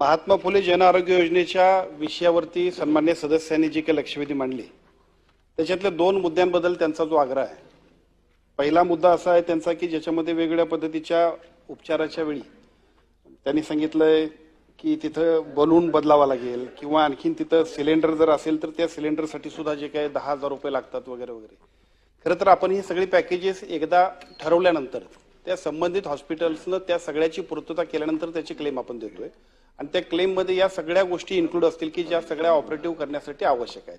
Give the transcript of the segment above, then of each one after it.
महात्मा फुले जन आरोग्य योजनेच्या विषयावरती सन्मान्य सदस्यांनी जी काही लक्षवेधी मांडली त्याच्यातल्या दोन मुद्द्यांबद्दल त्यांचा जो आग्रह आहे. पहिला मुद्दा असा आहे त्यांचा की ज्याच्यामध्ये वेगवेगळ्या पद्धतीच्या उपचाराच्या वेळी त्यांनी सांगितलंय की तिथं बलून बदलावा लागेल किंवा आणखीन तिथं सिलेंडर जर असेल तर त्या सिलेंडरसाठी सुद्धा जे काही दहा हजार रुपये लागतात वगैरे वगैरे. खरं तर आपण ही सगळी पॅकेजेस एकदा ठरवल्यानंतर त्या संबंधित हॉस्पिटल्सनं त्या सगळ्याची पूर्तता केल्यानंतर त्याची क्लेम आपण देतोय. आणि त्या क्लेममध्ये या सगळ्या गोष्टी इन्क्लूड असतील की ज्या सगळ्या ऑपरेटिव्ह करण्यासाठी आवश्यक आहेत.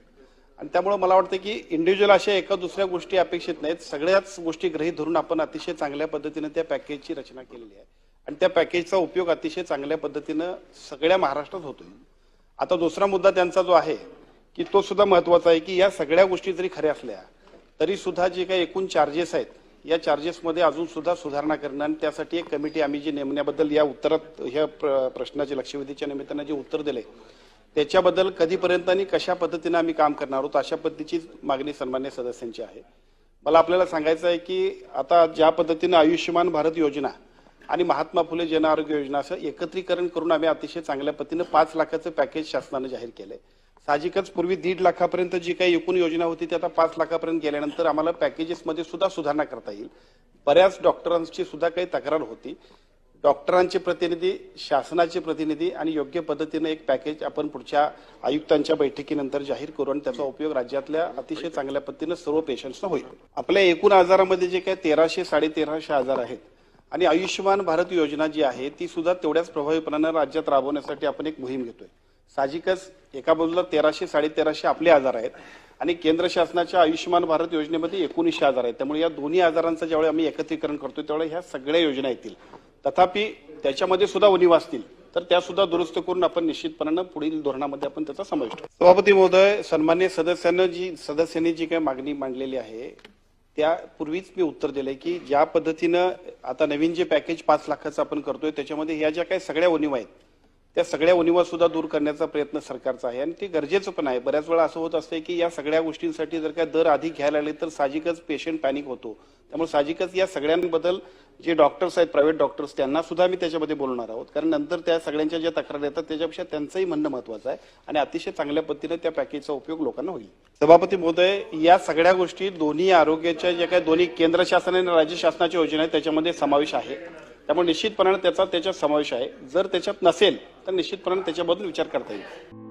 आणि त्यामुळे मला वाटतं की इंडिव्हिज्युअल अशा एका दुसऱ्या गोष्टी अपेक्षित नाहीत. सगळ्याच गोष्टी गृहीत धरून आपण अतिशय चांगल्या पद्धतीनं त्या पॅकेजची रचना केलेली आहे. आणि त्या पॅकेजचा उपयोग अतिशय चांगल्या पद्धतीनं सगळ्या महाराष्ट्रात होतोय. आता दुसरा मुद्दा त्यांचा जो आहे की तो सुद्धा महत्त्वाचा आहे की या सगळ्या गोष्टी जरी खऱ्या असल्या तरी सुद्धा जे काही एकूण चार्जेस आहेत या चार्जेसमध्ये अजून सुद्धा सुधारणा करणं आणि त्यासाठी एक कमिटी आम्ही जी नेमण्याबद्दल या उत्तरात ह्या प्र- प्रश्नाचे लक्षवेधीच्या निमित्तानं जे उत्तर दिले त्याच्याबद्दल कधीपर्यंत आणि कशा पद्धतीनं आम्ही काम करणार आहोत अशा पद्धतीची मागणी सन्मान्य सदस्यांची आहे. मला आपल्याला सांगायचं आहे की आता ज्या पद्धतीनं आयुष्यमान भारत योजना आणि महात्मा फुले जन आरोग्य योजना असं एकत्रीकरण करून आम्ही अतिशय चांगल्या पद्धतीनं पाच लाखाचं पॅकेज शासनानं जाहीर केलं आहे साहजिकच पूर्वी दीड लाखापर्यंत जी काही एकूण योजना होती ती आता पाच लाखापर्यंत गेल्यानंतर आम्हाला पॅकेजेसमध्ये सुद्धा सुधारणा करता येईल. बऱ्याच डॉक्टरांची सुद्धा काही तक्रार होती. डॉक्टरांचे प्रतिनिधी शासनाचे प्रतिनिधी आणि योग्य पद्धतीने एक पॅकेज आपण पुढच्या आयुक्तांच्या बैठकीनंतर जाहीर करू आणि त्याचा उपयोग राज्यातल्या अतिशय चांगल्या पद्धतीनं सर्व पेशंट्सना होईल. आपल्या एकूण आजारामध्ये जे काही तेराशे साडेतेराशे आजार आहेत आणि आयुष्यमान भारत योजना जी आहे ती सुद्धा तेवढ्याच प्रभावीपणानं राज्यात राबवण्यासाठी आपण एक मोहीम घेतोय. साहजिकच एका बाजूला तेराशे साडेतेराशे आपले आजार आहेत आणि केंद्र शासनाच्या आयुष्यमान भारत योजनेमध्ये एकोणीसशे आजार आहेत. त्यामुळे या दोन्ही आजारांचं ज्यावेळी आम्ही एकत्रीकरण करतोय त्यावेळी ह्या सगळ्या योजना येतील. तथापि त्याच्यामध्ये सुद्धा उणीव असतील तर त्या सुद्धा दुरुस्त करून आपण निश्चितपणानं पुढील धोरणामध्ये आपण त्याचा समावेश सभापती महोदय सन्मान्य सदस्यांना जी सदस्यांनी जी काही मागणी मांडलेली आहे त्यापूर्वीच मी उत्तर दिलंय की ज्या पद्धतीनं आता नवीन जे पॅकेज पाच लाखाचं आपण करतोय त्याच्यामध्ये ह्या ज्या काही सगळ्या उणीवा आहेत त्या सगळ्या उणीवा सुद्धा दूर करण्याचा प्रयत्न सरकारचा आहे. आणि ते गरजेचं पण आहे. बऱ्याच वेळा असं होत असते की या सगळ्या गोष्टींसाठी जर काय दर आधी घ्यायला आले तर साहजिकच पेशंट पॅनिक होतो. त्यामुळे साहजिकच या सगळ्यांबद्दल जे डॉक्टर्स आहेत प्रायव्हेट डॉक्टर्स त्यांना सुद्धा मी त्याच्यामध्ये बोलणार आहोत. कारण नंतर त्या सगळ्यांच्या ज्या तक्रारी येतात त्याच्यापेक्षा त्यांचंही म्हणणं महत्वाचं आहे. आणि अतिशय चांगल्या पद्धतीने त्या पॅकेजचा उपयोग लोकांना होईल. सभापती महोदय या सगळ्या गोष्टी दोन्ही आरोग्याच्या ज्या काही दोन्ही केंद्र शासन आणि राज्य शासनाच्या योजना आहेत त्याच्यामध्ये समावेश आहे. त्यामुळे निश्चितपणाने त्याचा त्याच्यात समावेश आहे. जर त्याच्यात नसेल तर निश्चितपणाने त्याच्याबद्दल विचार करता येईल.